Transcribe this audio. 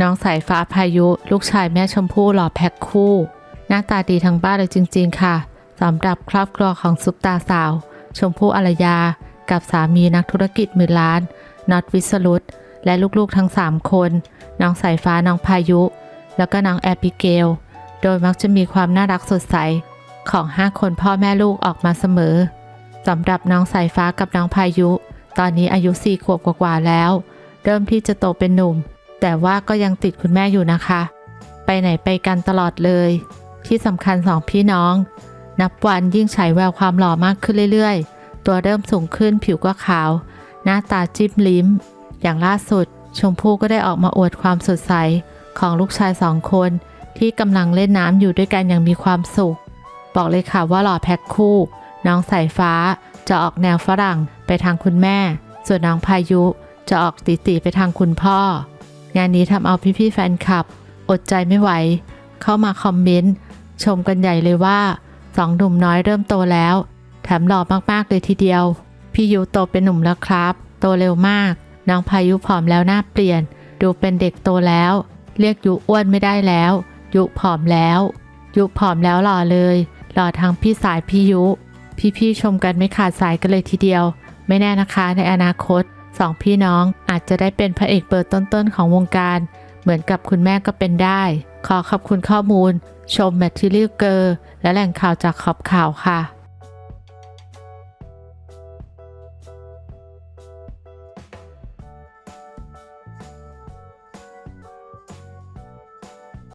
น้องสายฟ้าพายุ ลูกชายแม่ชมพู่หล่อแพ็คคู่ หน้าตาดีทั้งบ้านเลยจริง ๆ ค่ะสำหรับครอบครัวของซุปตาสาว ชมพู่อารยา กับสามีนักธุรกิจหมื่นล้านน็อตวิสรุตและลูกๆทั้ง 3 คน น้องสายฟ้าน้องพายุ แล้วก็น้องแอบิเกล โดยมักจะมีความน่ารักสดใส ของ 5 คนพ่อแม่ลูกออกมาเสมอสำหรับน้องสายฟ้ากับน้องพายุ ตอนนี้อายุ4ขวบกว่าๆแล้ว เริ่มที่จะโตเป็นหนุ่ม แต่ว่าก็ยังติดคุณแม่อยู่นะคะ ไปไหนไปกันตลอดเลย ที่สำคัญสองพี่น้อง นับวันยิ่งฉายแววความหล่อมากขึ้นเรื่อยๆ ตัวเริ่มสูงขึ้นผิวก็ขาว หน้าตาจิ้มลิ้ม อย่างล่าสุด ชมพู่ก็ได้ออกมาอวดความสดใส ของลูกชายสองคน ที่กำลังเล่นน้ำอยู่ด้วยกันอย่างมีความสุข บอกเลยค่ะว่าหล่อแพ็คคู่ น้องสายฟ้าจะออกแนวฝรั่งไปทางคุณแม่ ส่วนน้องพายุจะออกติติไปทางคุณพ่อ งานนี้ทำเอาพี่ๆแฟนคลับ อดใจไม่ไหว เข้ามาคอมเมนต์ ชมกันใหญ่เลยว่าสองหนุ่มน้อยเริ่มโตแล้ว แถมหล่อมากๆเลยทีเดียว พี่ยุโตเป็นหนุ่มแล้วครับ โตเร็วมาก น้องพายุผอมแล้วหน้าเปลี่ยน ดูเป็นเด็กโตแล้ว เรียกยุอ้วนไม่ได้แล้ว ยุผอมแล้ว ยุผอมแล้วหล่อเลยหล่อทั้งพี่สายพี่ยุ พี่ๆชมกันไม่ขาดสายกันเลยทีเดียว ไม่แน่นะคะในอนาคต สองพี่น้องอาจจะได้เป็นพระเอกเบอร์ต้นๆของวงการ เหมือนกับคุณแม่ก็เป็นได้ ขอขอบคุณข้อมูล ชมแมททิลิเกอร์ และแหล่งข่าวจากขอบข่าวค่ะ